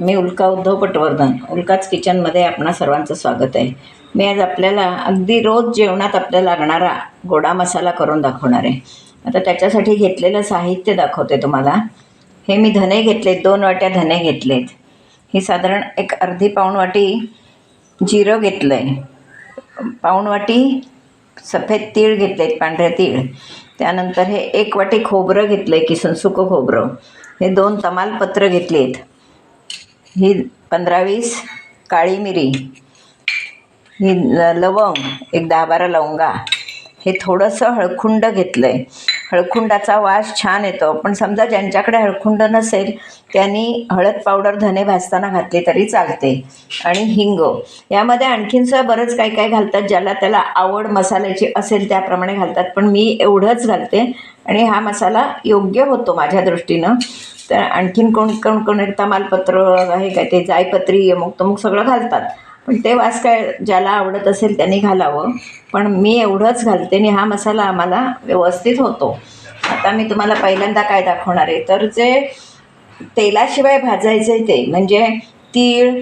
मी उल्का उद्धव पटवर्धन उल्काच किचनमध्ये आपणा सर्वांचं स्वागत आहे. मी आज आपल्याला अगदी रोज जेवणात आपल्याला लागणारा गोडा मसाला करून दाखवणार आहे. आता त्याच्यासाठी घेतलेलं साहित्य दाखवते तुम्हाला. हे मी धने घेतलेत दोन वाट्या धने घेतलेत. ही साधारण एक अर्धी पाऊण वाटी जिरं घेतलं आहे पाऊण वाटी सफेद तीळ घेतलेत पांढरे तीळ. त्यानंतर हे एक वाटी खोबरं घेतलं आहे किसून सुकं खोबरं. हे दोन तमालपत्र घेतलेत. ही पंधरा वीस काळी मिरी ही लवंग एक दहा बारा लवंगा हे थोडंसं हळखुंड घेतलं आहे हळखुंडाचा वास छान येतो. पण समजा ज्यांच्याकडे हळखुंड नसेल त्यांनी हळद पावडर धने भाजताना घातले तरी चालते. आणि हिंग. यामध्ये आणखीनसुद्धा बरंच काही काय घालतात ज्याला त्याला आवड मसाल्याची असेल त्याप्रमाणे घालतात. पण मी एवढंच घालते. आणि हा मसाला योग्य होतो माझ्या दृष्टीनं. तर आणखीन कोण कोण कोण तमालपत्र आहे काय ते जायपत्री अमुक तमुक सगळं घालतात. पण ते वास काय ज्याला आवडत असेल त्यांनी घालावं. पण मी एवढंच घालते आणि हा मसाला आम्हाला व्यवस्थित होतो. आता मी तुम्हाला पहिल्यांदा काय दाखवणार आहे? तर जे तेलाशिवाय भाजायचं आहे ते म्हणजे तीळ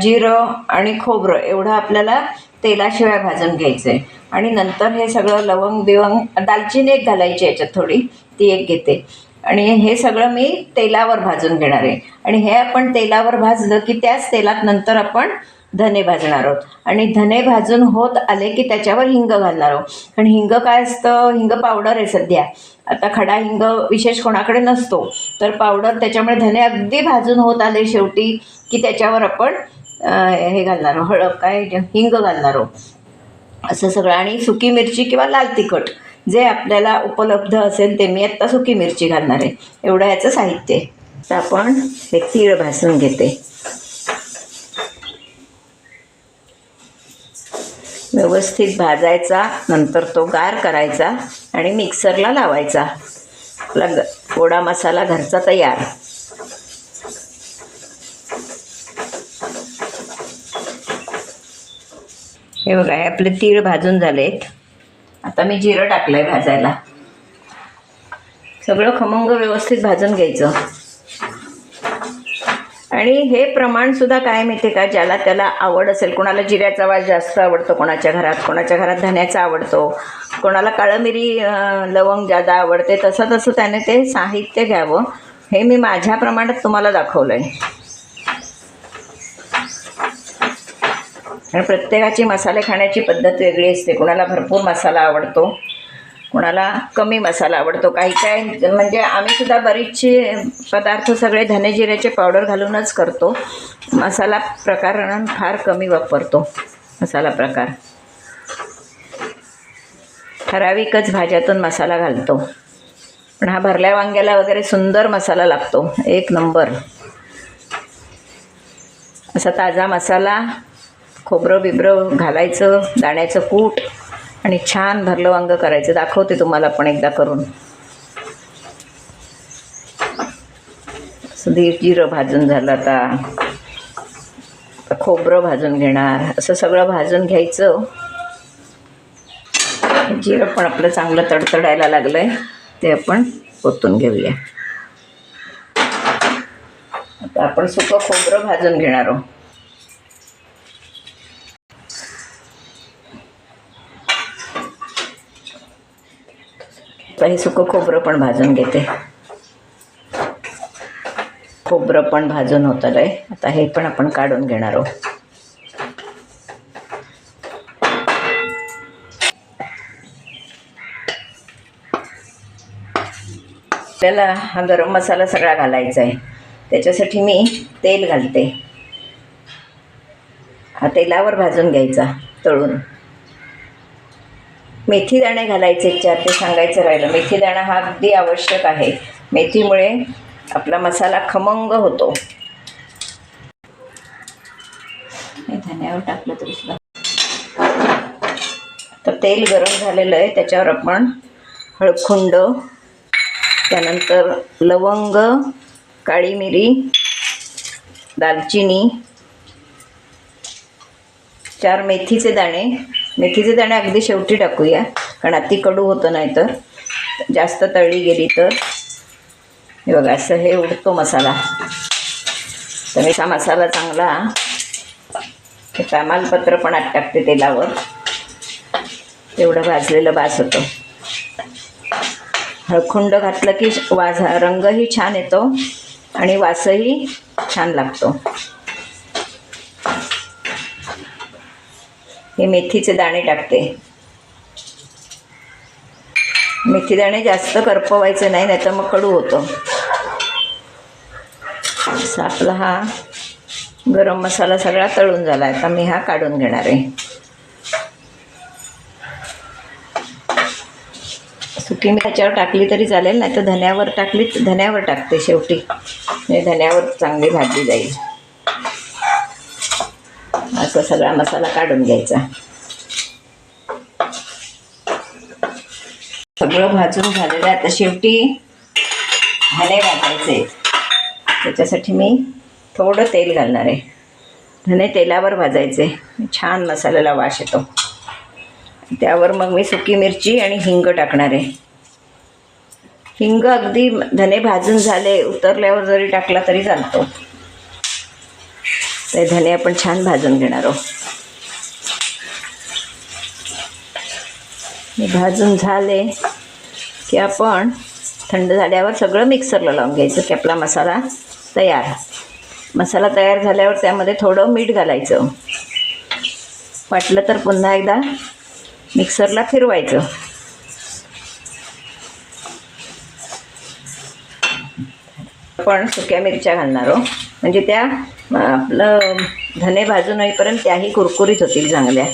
जिरं आणि खोबरं एवढं आपल्याला तेलाशिवाय भाजून घ्यायचं आहे आणि नंतर हे सगळं लवंग बिवंग दालचिनी एक घालायची याच्यात थोडी ती एक घेते. आणि हे सगळं मी तेलावर भाजून घेणार आहे. आणि हे आपण तेलावर भाजलं की त्याच तेलात नंतर आपण धने भाजणार आहोत. आणि धने भाजून होत आले की त्याच्यावर हिंग घालणार आहोत. कारण हिंग काय असतं? हिंग पावडर आहे सध्या. आता खडा हिंग विशेष कोणाकडे नसतो. तर पावडर त्याच्यामुळे धने अगदी भाजून होत आले शेवटी की त्याच्यावर आपण हे घालणार हळद काय हिंग घालणार हो. असं सगळं. आणि सुकी मिरची किंवा लाल तिखट जे आपल्याला उपलब्ध असेल ते मी आत्ता सुकी मिरची घालणार आहे. एवढं याचं साहित्य आहे. तर आपण हे तीळ भासून घेते. व्यवस्थित भाजायचा नंतर तो गार करायचा आणि मिक्सरला लावायचा. आपला गोडा मसाला घरचा तयार. हे बघा हे आपले तीळ भाजून झालेत. आता मी जिरं टाकलं आहे भाजायला. सगळं खमंग व्यवस्थित भाजून घ्यायचं. आणि हे प्रमाणसुद्धा काय माहिती का? ज्याला त्याला आवड असेल कोणाला जिऱ्याचा वास जास्त आवडतो कोणाच्या घरात कोणाच्या घरात धण्याचा आवडतो कोणाला काळमिरी लवंग जादा आवडते तसं तसं त्याने ते साहित्य घ्यावं. हे मी माझ्या प्रमाणात तुम्हाला दाखवलं आहे आणि प्रत्येकाची मसाले खाण्याची पद्धत वेगळी असते. कोणाला भरपूर मसाला आवडतो कोणाला कमी मसाला आवडतो. काही काय म्हणजे आम्ही सुद्धा बरीचशी पदार्थ सगळे धने जिऱ्याचे पावडर घालूनच करतो. मसाला प्रकार फार कमी वापरतो मसाला प्रकार. ठराविकच भाज्यातून मसाला घालतो. पण हा भरल्या वांग्याला वगैरे सुंदर मसाला लागतो. एक नंबर. असा ताजा मसाला खोबरं बिबरं घालायचं दाण्याचं कूट आणि छान भरलं वांग करायचं. दाखवते तुम्हाला पण एकदा करून. असं जिरं भाजून झालं आता. आता खोबरं भाजून घेणार. असं सगळं भाजून घ्यायचं. जिरं पण आपलं चांगलं तडतडायला लागलं आहे ते आपण ओतून घेऊया. आता आपण सुकं खोबरं भाजून घेणार आहोत. आता हे सुकं खोबरं पण भाजून घेते. खोबरं पण भाजून होतं आहे आता हे पण आपण काढून घेणार आहोत. आपल्याला हा गरम मसाला सगळा घालायचा आहे त्याच्यासाठी मी तेल घालते. हा तेलावर भाजून घ्यायचा तळून. मेथी दाणे घालायचे चार ते सांगायचं राहिलं. मेथी दाणा हा अगदी आवश्यक आहे. मेथीमुळे आपला मसाला खमंग होतो. धन्यावर टाकलं तरी सुद्धा. तर तेल गरम झालेलं आहे त्याच्यावर आपण हळखुंड त्यानंतर लवंग काळी मिरी दालचिनी चार मेथीचे दाणे मेथीचे दाणे अगदी शेवटी टाकूया कारण अति कडू होतं नाही तर जास्त तळली गेली तर. हे बघा असं हे उडतो मसाला. तर मी हा मसाला चांगला हे पण आत टाकते तेलावर. तेवढं भाजलेलं बास होतं. हळखुंड घातलं की वाज रंगही छान येतो आणि वासही छान लागतो. हे मेथीचे दाणे टाकते. मेथी दाणे जास्त करपवायचे नाही नाही तर मग कडू होतं. असा आपला हा गरम मसाला सगळा तळून झाला. आहे आता मी हा काढून घेणार आहे. सुकी मी त्याच्यावर टाकली तरी चालेल नाही तर धन्यावर टाकली धन्यावर टाकते शेवटी. म्हणजे धन्यावर चांगली भाजली जाईल. असा सगळा मसाला काढून घ्यायचा. सगळं भाजून झालेलं आता शेवटी धने भाजायचे त्याच्यासाठी मी थोडं तेल घालणार आहे. धने तेलावर भाजायचे. छान मसाल्याला वास येतो. त्यावर मग मी सुकी मिरची आणि हिंग टाकणार आहे. हिंग अगदी धने भाजून झाले उतरल्यावर जरी टाकला तरी चालतो. ते धने आपण छान भाजून घेणार आहोत. भाजून झाले की आपण थंड झाल्यावर सगळं मिक्सरला लावून घ्यायचं की आपला मसाला तयार. मसाला तयार झाल्यावर त्यामध्ये थोडं मीठ घालायचं. वाटलं तर पुन्हा एकदा मिक्सरला फिरवायचं. आपण सुक्या मिरच्या घालणार आहोत. म्हणजे त्या मग आपलं धने भाजून होईपर्यंत त्याही कुरकुरीत होतील चांगल्या.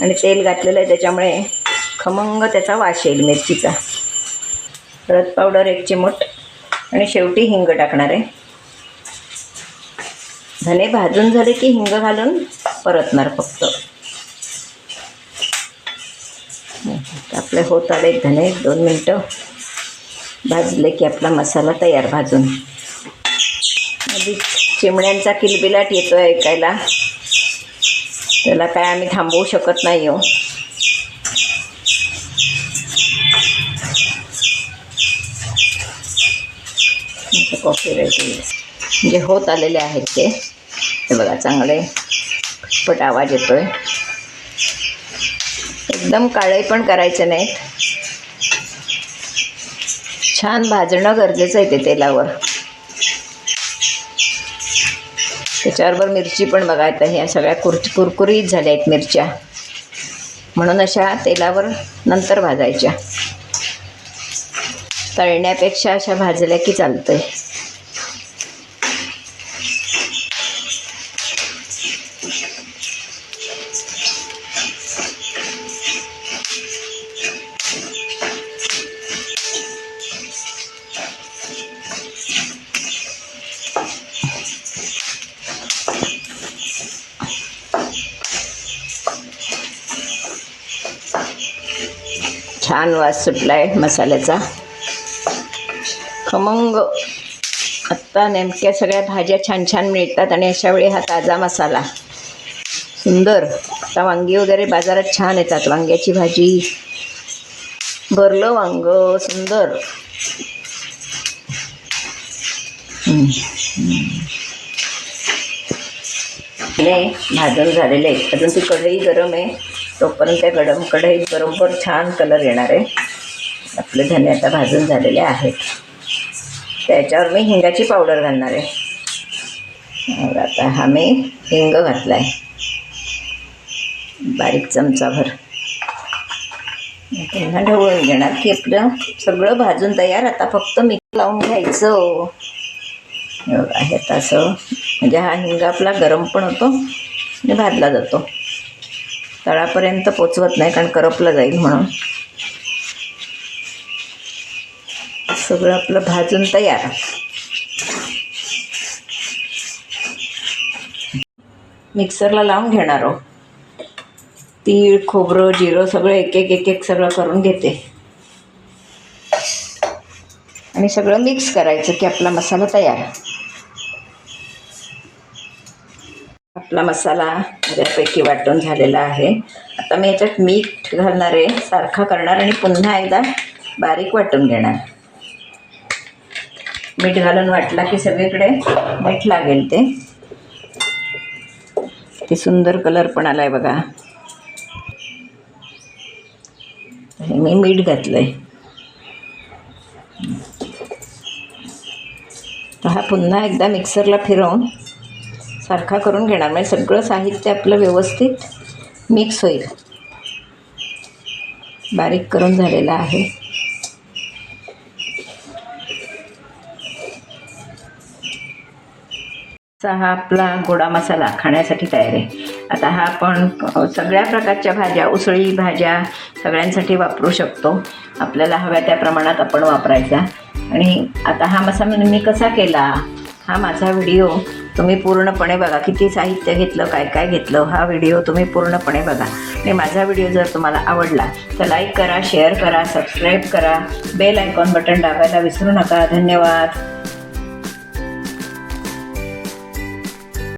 आणि तेल घातलेलं आहे त्याच्यामुळे खमंग त्याचा वास येईल मिरचीचा. हळद पावडर एक चिमूट आणि शेवटी हिंग टाकणार आहे. धने भाजून झाले की हिंग घालून परतणार फक्त. आपले होत आले धने दोन मिनटं. भाजले की आपला मसाला तयार भाजून. आधी चिमण्यांचा किलबिलाट येतो आहे ऐकायला. त्याला काय आम्ही थांबवू शकत नाही हो. कॉफी रेडी म्हणजे होत आलेले आहेत ते. हे बघा चांगले. पट आवाज येतो आहे एकदम काळे पण करायचे नाहीत. छान भाजणं गरजेचं आहे ते तेलावर. त्याच्याबरोबर मिरची पण बघा आता ह्या सगळ्या कुर कुरकुरीत झाल्या आहेत मिरच्या. म्हणून अशा तेलावर नंतर भाजायच्या. तळण्यापेक्षा अशा भाजल्या की चालतं आहे छान वास सुटला आहे मसाल्याचा. खमंग. आत्ता नेमक्या सगळ्या भाज्या छान छान मिळतात आणि अशा वेळी हा ताजा मसाला. सुंदर. आता वांगी वगैरे बाजारात छान येतात. वांग्याची भाजी. भरलं वांग. सुंदर. हम्म, भाजून झालेले आहे. अजून ती कढई गरम आहे. तोपर्यंत त्या गरम कढईत बरोबर छान कलर येणार आहे. आपले धने आता भाजून झालेले आहेत. त्याच्यावर मी हिंगाची पावडर घालणार आहे. आता हा मी हिंग घातला आहे बारीक चमचाभर. पुन्हा ढवळून घेणार की आपलं सगळं भाजून तयार. आता फक्त मीठ लावून घ्यायचं. आहे बघा, असं म्हणजे हा हिंग आपला गरम पण होतो आणि भाजला जातो. तळापर्यंत पोचवत नाही कारण करपलं जाईल म्हणून. सगळं आपलं भाजून तयार. मिक्सरला लावून घेणार आहो. तीळ खोबरं जिरं सगळं एक एक एक एक सगळं करून घेते. आणि सगळं मिक्स करायचं की आपला मसाला तयार. आपला मसाला बऱ्यापैकी वाटून झालेला आहे. आता मी याच्यात मीठ घालणार आहे सारखा करणार आणि पुन्हा एकदा बारीक वाटून घेणार. मीठ घालून वाटला की सगळीकडे मीठ लागेल ते. ते सुंदर कलर पण आला आहे बघा. हे मी मीठ घातलंय. आहे हा पुन्हा एकदा मिक्सरला फिरवून सारखा करून घेणार म्हणजे सगळं साहित्य आपलं व्यवस्थित मिक्स होईल. बारीक करून झालेला आहे. असा हा आपला गोडा मसाला खाण्यासाठी तयार आहे. आता हा आपण सगळ्या प्रकारच्या भाज्या उसळी भाज्या सगळ्यांसाठी वापरू शकतो. आपल्याला हव्या त्या प्रमाणात आपण वापरायचा आणि आता हा मसाला मी कसा केला? हा माझा व्हिडिओ तुम्ही पूर्णपणे बघा किती साहित्य घेतलं काय काय घेतलं हा व्हिडिओ तुम्ही पूर्णपणे बघा. आणि माझा व्हिडिओ जर तुम्हाला आवडला तर लाईक करा शेअर करा सबस्क्राईब करा. बेल आयकॉन बटन दाबायला विसरू नका. धन्यवाद.